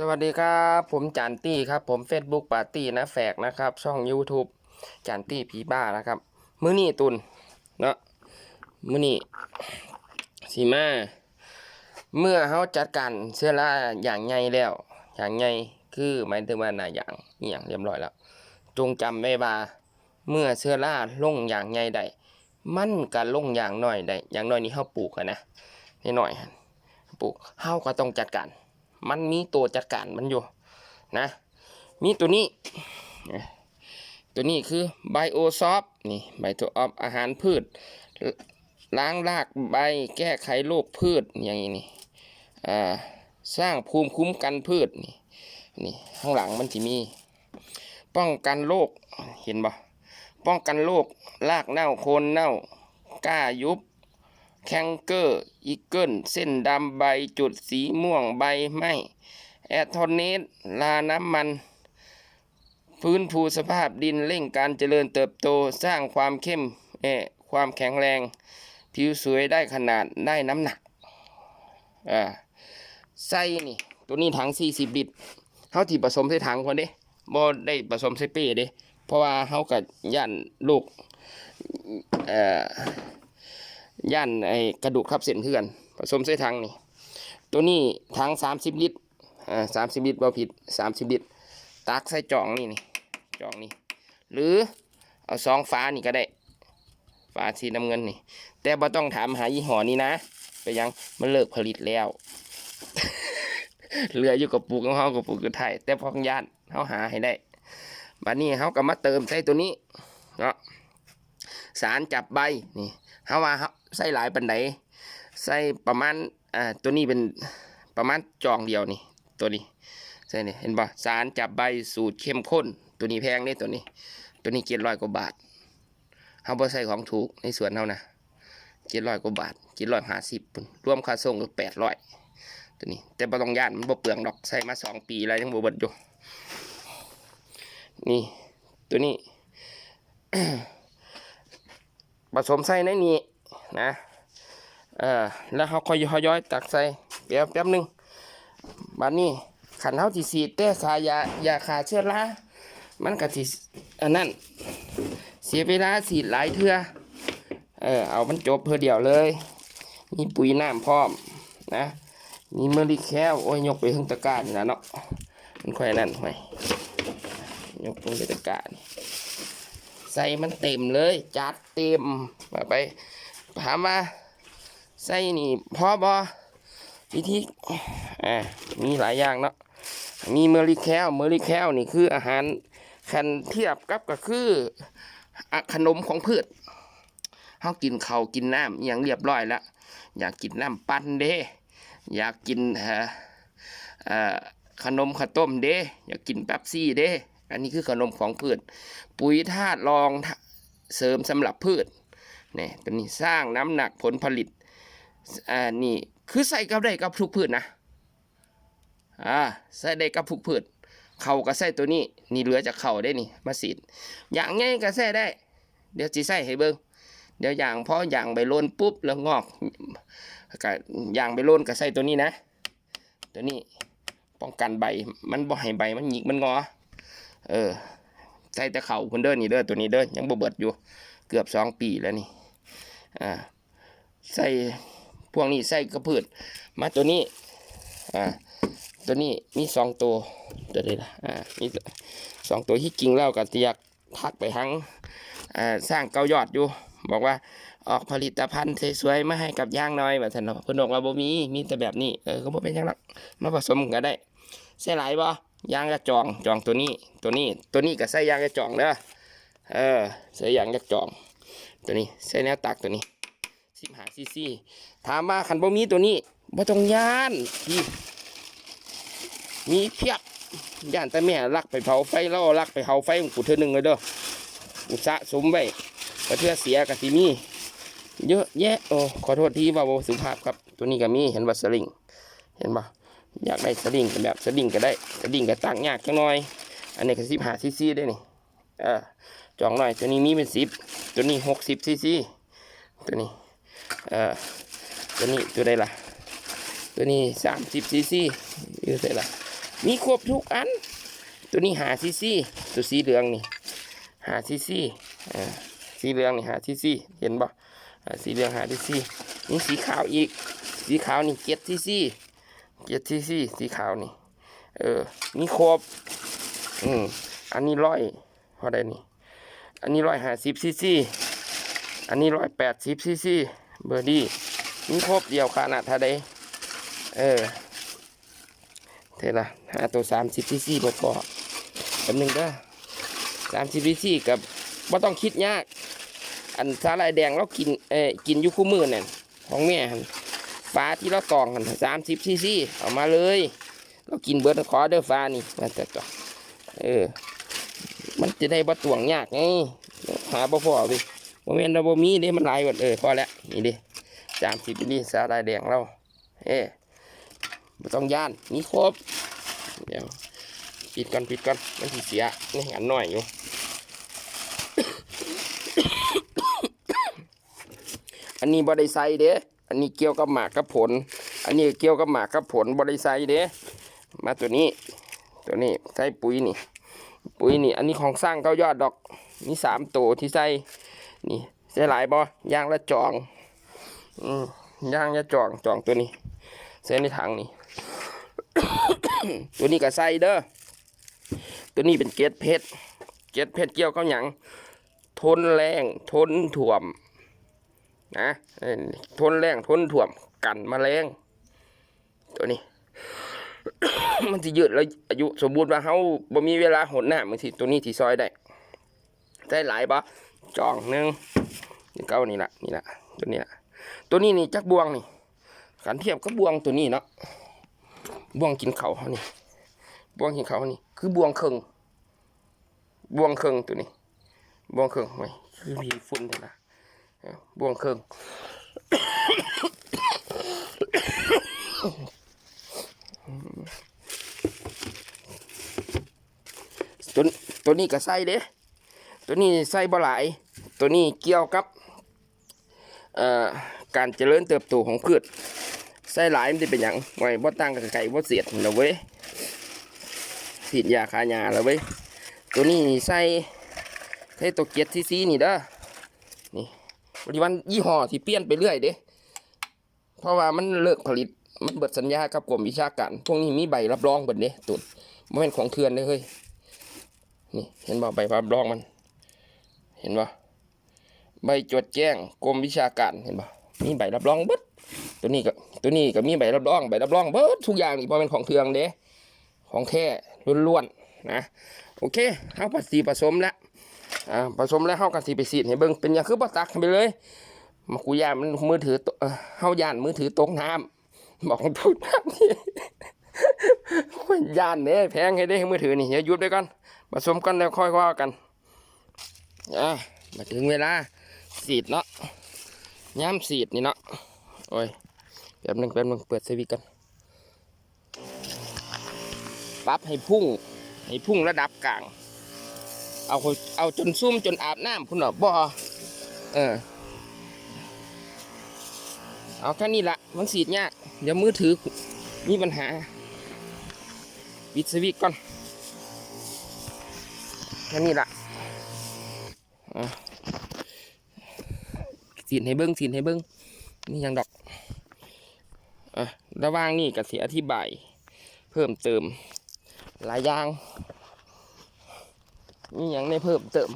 สวัสดีครับ ผมจานตี้ครับ ผม Facebook ปาร์ตี้นะแฝกนะครับ ช่อง YouTube จานตี้ผีบ้านะครับ มื้อนี้ตุนเนาะมื้อนี้สีมา เมื่อเขาจัดการเสื้อลาอย่างใหญ่แล้ว อย่างใหญ่คือหมายถึงว่าหน้าอย่างอย่างเรียบร้อยแล้ว จงจำไว้ว่าเมื่อเสื้อล่าลงอย่างใหญ่ได้มันก็ลงอย่างน้อยได้อย่างน้อยนี่เฮาปลูกนะนิดหน่อยปลูกเฮาก็ต้องจัดการ มันมีตัวจัดการมันอยู่นะ มีตัวนี้ ตัวนี้คือไบโอซอฟนี่ไบโอออฟอาหารพืช ล้างรากใบแก้ไขโรคพืชอย่างนี้นี่สร้างภูมิคุ้มกันพืชนี่นี่ข้างหลังมันจะมี ป้องกันโรคเห็นบ่ป้องกันโรครากเน่าโคนเน่าก้ายุบ แคนเกอร์อีเกิลเส้นดำใบจุดสีม่วงใบไหมแอทโทเนสลาน้ำมันฟื้นฟูสภาพดินเร่งการเจริญเติบโตสร้างความเข้มเออความแข็งแรง ผิวสวยได้ขนาดได้น้ำหนักอ่าไส้นี่ ตัวนี้ถัง 40 ลิตรเขาที่ผสมใส่ถังคนเด้บ่ได้ผสมใส่เป้เด้เพราะว่าเขากับย่านลูกเอ่อ ย่านไอ้กระดูกทับเส้นคือกัน ผสมใส่ถังนี่ ตัวนี้ถัง30ลิตร อ่า30ลิตรบ่ผิด30ลิตร ตักใส่จ่องนี่นี่จ่องนี่ หรือเอาซองฟ้านี่ก็ได้ ฟ้าสีน้ำเงินนี่ แต่บ่ต้องถามหายี่ห้อนี้นะ ไปยังมันเลิกผลิตแล้ว เหลืออยู่กับปลูกของเฮากับปลูกกับไทย แต่พอญาติเฮาหาให้ได้บัดนี้เฮาก็มาเติมใส่ตัวนี้เนาะสารจับใบนี่เฮาว่าเฮา ใส่หลายปันไดใส่ประมาณอ่าตัวนี้เป็นประมาณจองเดียวนี่ตัวนี้ใช่นี่เห็นป่ะสารจับใบสูตรเข้มข้น ตัวนี้แพงเนี่ตัวนี้ ตัวนี้เจ็ดร้อยกว่าบาทเฮาบ่ใส่ของถูกในสวนเฮานะเจ็ดร้อยกว่าบาทเจ็ดร้อยห้าสิบรวมค่าส่งก็แปดร้อยตัวนี้ แต่บ่ต้องย่านมันบ่เปลืองดอกใส่มาสองปีแล้วยังบ่เบิดอยู่นี่ตัวนี้ผสมใส่ในนี้ นะเออแล้วเขาค่อยย่อยตักใส่แป๊บแป๊บหนึงบัดนี้ขันเฮาสิฉีแต่ขายายาฆ่าเชื้อรามันก็สิอันนั้นเสียเวลาฉีหลายเทื่อเออเอามันจบเพื่อเดียวเลย มีปุ๋ยน้ำพร้อมนะ มีเมอริแคลโอ้ยยกไปถึงตะกร้ารนี่นะเนาะมันค่อยนั่นค่อยยกลงไปตะกร้ารใส่มันเต็มเลยจัดเต็มมาไป ถามว่าใส่นี่พอบอวิธีอ่ามีหลายอย่างเนาะมีเมอริแคลเมอริแคลนี่คืออาหารคันเทียบกับก็คือขนมของพืชเขากินเขากินน้ำอย่างเรียบร้อยแล้วอยากกินน้ำปั่นเด้อยากกินขนมข้าวต้มเด้อยากกินแป๊บซี่เด้อันนี้คือขนมของพืช ปุ๋ยธาตุรองเสริมสำหรับพืช นี่ตัวนี้สร้างน้ำหนักผลผลิตอ่านี่คือใส่กับได้กับทุกพืชนะอ่าใส่ได้กับทุกพืชเขาก็ใส่ตัวนี้นี่เหลือจากเขาได้นี่มาสีดอย่างไงก็ใส่ได้ เดี๋ยวจีใส่ให้เบิ้งเดี๋ยวอย่างพออย่างใบโลนปุ๊บแล้วงอกก็ย่างไปโลนก็ใส่ตัวนี้นะ ตัวนี้ป้องกันใบมันบ่ให้ใบมันหยิกมันงอ เออใส่แต่เข่าคนเดินนี่เด้อตัวนี้เด้อยังบ่เบิดอยู่ เกือบสองปีแล้วนี่ อ่าใส่พวกนี้ใส่กระพืชมาตัวนี้อ่าตัวนี้มีสองตัวตัวใดล่ะอ่ามีสองตัวที่จริงแล้วก็อยากทักไปทั้งอ่าสร้างเกายอดอยู่ บอกว่าออกผลิตภัณฑ์สวยๆมาให้กับย่างน้อยแบบสันเนาะเพิ่นกว่าบ่มีมีแต่แบบนี้เออก็บ่เป็นยังหรอกมาผสมกันได้ใส่หลายบ่ยางกระจองจองตัวนี้ตัวนี้ตัวนี้ก็ใส่ยางกระจองเด้อเออใส่ยางกระจอง ตัวนี้ใส่แนวตักตัวนี้15ซีซีถามว่าคันบ่มีตัวนี้บ่ต้องย่านพี่มีเพียบย่านแต่แม่ลักไปเผาไฟแล้วลักไปเผาไฟกูเทื่อหนึ่งเลยเด้อกูสะสมไว้ก็เทื่อเสียก็สิมีเยอะแยะโอ้ขอโทษที่ว่าบ่สุภาพครับตัวนี้ก็มีเห็นว่าสลิงเห็นปะอยากได้สลิงก็แบบสลิงก็ได้สลิงก็ตั้งยากจังหน่อย อันนี้ก็สิบหาซีซีได้นี่ ออจองหน่อยตัวนี้มีเป็นสิบตัวนี้หกสิบซีซีตัวนี้เออตัวนี้ตัวใดล่ะ ตัวนี้สามสิบซีซีอยู่ใส่ะมีครบทุกอัน ตัวนี้หาซีซีตัวสีเหลืองนี่หาซีซีอ่าสีเหลืองนี่หาซีซีเห็นบ่สีเหลืองหาซีซีนี่สีขาวอีก สีขาวนี่เจ็ดซีซีเจ็ดซีซีสีขาวนี่เออมีครบอืมอันนี้ร้อย เท่าได้นี่ อันนี้ร้อยห้าสิบซีซีอันนี้ร้อยแปดสิบซีซีเบอร์ดี้มีครบเดียวขนาดเท่าไดเออเท่าละห้าตัวสามสิบซีซีบ่อแป๊บหนึงเด้อสามสิบซีซีกับบ่าต้องคิดยาก อันสาลายแดงเรากินเอ่อกินยู่คู่มือนั่นของแม่ฟ้าที่เราตองกันสามสิบซีซีเอามาเลย เรากินเบิร์ดขอเด้อฟ้านี่มาแต่ต่อเออ จะได้บ่ตวงยากไงหาบ่พอไปบ่แม่นเราบ่มีเด้มันลายกว่าเออพอแล้วนี่เด้สามสิบนี่สาลายแดงเราเอ้บ่ต้องย่านมีครบเดี๋ยวปิดก่อนปิดก่อนมันสิเสียนี่อันหน้อยอยู่อันนี้บริไซเด้อันนี้เกี่ยวกับหมากกับผล อันนี้เกี่ยวกับหมากกับผลบริไซเด้มาตัวนี้ ตัวนี้ใส่ปุ๋ยนี่ ปุ๋ยนี่ อันนี้ของสร้างเก้ายอดดอกมีสามตัวที่ใส่ นี่ใส่หลายบ่ยางละจองอืมยางละจองจองตัวนี้ใส่ในถังนี่ ตัวนี้ก็ใส่เด้อ ตัวนี้เป็นเกล็ดเพชร เกล็ดเพชรเกี่ยวกับหยัง ทนแรง ทนถ่วม นะทนแรง ทนถ่วม กันแมลงตัวนี้ มันจะยืดแล้วอายุสมบูรณ์ว่าเขาบ่มีเวลาหดหน้ามันสิตัวนี้ที่ซอยได้ได้หลายปะจองหนึ่งนี่เก้านี่ละนี่ละตัวนี้ละตัวนี้นี่จักบวงนี่ขันเทียบกับวงตัวนี้เนาะบวงกินเขาเขานี่บวงกินเขาเขานี่ คือบวงเคิงบวงเคิงตัวนี้บวงเคิงไว้คือมีฝุ่นเท่นะบวงเครื่อง ตัวตัวนี้ก็ใส่เด้ตัวนี้ใส่บ่หลาย ตัวนี้เกี่ยวกับการเจริญเติบโตของพืชใส่หลายมันจะเป็นอย่างไว้บ่ตั้งกับไก่บ่เสียดนะเว้ยฉีดยาคายาแล้วเว้ยตัวนี้ใส่ใส่ตัวเกียรติซีซีนี่เด้อนี่บริวันยี่ห้อที่เปลี่ยนไปเรื่อยเด้เพราะว่ามันเลิกผลิตมันเบิดสัญญากับกรมวิชาการพวกนี้มีใบรับรองเบิดเด้ตุนมันเป็นของเถื่อนเลยเฮ้ย นี่เห็นบ่ใบรับรองมัน เห็นบ่ใบจดแจ้งกรมวิชาการเห็นบ่มีใบรับรองเบิดตัวนี้ก็ตัวนี้ก็มีใบรับรองใบรับรองเบิดทุกอย่างนี่เพราะเป็นของเถือนเด้ของแท้ล้วนๆนะโอเคเอาภาษีผสมแล้วอ่าผสมแล้วเฮากันสิไปสีดให้เบิ่งเป็นหยังคือบ่ตักไปเลยมากูย่านมันมือถือเอ่อเฮาย่านมือถือตกน้ำบอกพูดน้ำนี่ ยย่านเด้แพงให้ได้มือถือนี่อย่าหยุดไปก่อนผสมกันแล้วค่อยว่ากันอ่ามาถึงเวลาสีดเนาะย้ำสีดนี่เนาะโอ้ยแป๊บหนึงแป๊บหนึงเปิดสวิตกันปรับให้พุ่งให้พุ่งระดับกลาง เอาเอาจนซุ่มจนอาบน้ำคุณเหรอบ่เออเอาแค่นี้ละมันสีดยากเดี๋ยวมือถือมีปัญหา ปิดสวิตก่อนแค่นี้ละอะสีนให้เบิ้งสีนให้เบิ้งนี่ยังดอกอะระว่างนี่ก็เสียอธิบาย เพิ่มเติม หลายอย่างนี่ยังได้เพิ่มเติม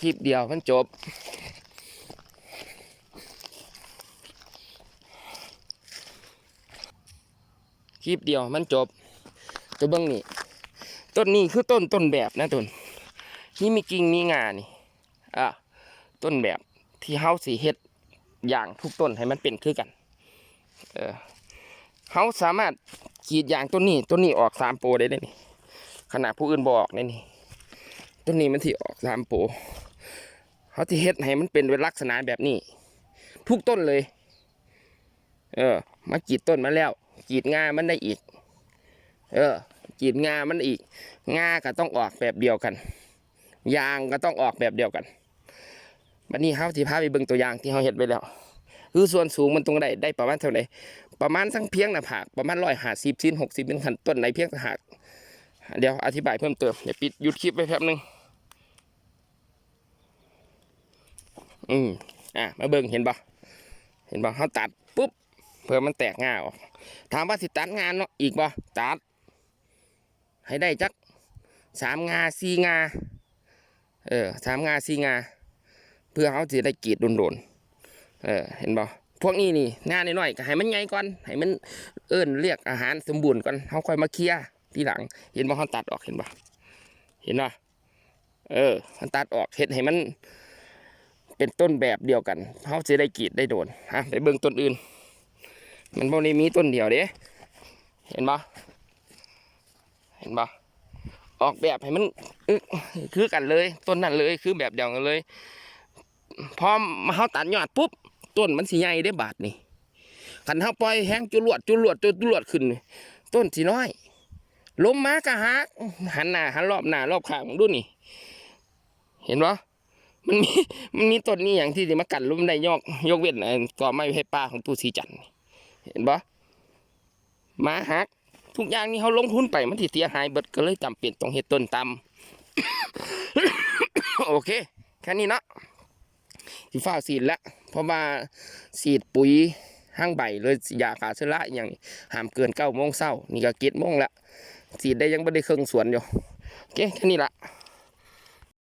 คลิปเดียวมันจบ คลิปเดียวมันจบ ตัวเบื้องนี่ต้นนี้คือต้นต้นแบบนะต้นนี่มีกิ่งมีงานี่อะต้นแบบที่เฮาสีเฮ็ดอย่างทุกต้นให้มันเป็นคือกัน เออเฮาสามารถกรีดอย่างต้นนี้ต้นนี้ออกสามโปรได้เลยนี่ขนาดผู้อื่นบอกได้นี่ต้นนี้มันที่ออกสามโปร เขาที่เฮ็ดให้มันเป็นเป็นลักษณะแบบนี้ ทุกต้นเลย เออ มากีดต้นมาแล้ว กีดงามันได้อีก เออ กีดงามันอีก งาก็ต้องออกแบบเดียวกัน ยางก็ต้องออกแบบเดียวกันบัดนี้เฮาสิพาไปเบิ่งตัวอย่างที่เฮาเฮ็ดไว้แล้ว คือส่วนสูงมันตรงใดได้ประมาณเท่าไหร่ประมาณทั้งเพียงหน้าผากประมาณ150ชิ้น60เป็นขันต้นในเพียงหากเดี๋ยวอธิบายเพิ่มเติมเดี๋ยวปิดหยุดคลิปไว้แป๊บนึง อืมอะมาเบิ่งเห็นปะเห็นปะเขาตัดปุ๊บเพื่อมันแตกง่าออกถามว่าสิตัดงานเนาะอีกปะตัด ให้ได้จักสามงาสี่งาเออสามงาสี่งา เพื่อเขาจะได้กรีดโดนๆเออเห็นปะพวกนี้นี่งานน้อยๆก็ให้มันใหญ่ก่อนให้มันเอิ้นเรียกอาหารสมบูรณ์ก่อนเขาค่อยมาเคลียร์ทีหลัง เห็นปะเขาตัดออกเห็นปะเห็นปะเออเขาตัดออกเห็ดให้มัน เป็นต้นแบบเดียวกันเขาจะได้กีดได้โดนฮะไปเบิ่งต้นอื่น มันบ่ได้มีต้นเดียวเด้เห็นปะเห็นปะออกแบบให้มันคือกันเลย ต้นนั้นเลยคือแบบเดียวกันเลย พอมาเขาตัดยอดปุ๊บต้นมันสีใหญ่ได้บาทนี่ขันเขาปล่อยแห้งจุลวดจุลวดจุลวดขึ้น ต้นสีน้อยล้มมากะฮักหันหน้าหันรอบหน้ารอบข้างดูนี่ เห็นปะ มันมีมันมีต้นนี้อย่างที่จะมากันลมได้ยกยกเว้นไอ้ก่อไม้ให้ป้าของตู้สีจันเห็นปะมาหักทุกอย่างนี่เขาลงทุนไปมันที่เสียหายเบิดก็เลยจำเป็นต้องเฮ็ดต้นตำโอเคแค่นี้เนาะสิฟ้าสีดละเพราะว่าสีดปุ๋ยห้างใบเลยยาขาเชื้อราอย่างห้ามเกินเก้าโมงเช้านี่ก็เก็ดโมงละสีดได้ยังไม่ได้เครื่องสวนอยู่โอเคแค่นี้ละ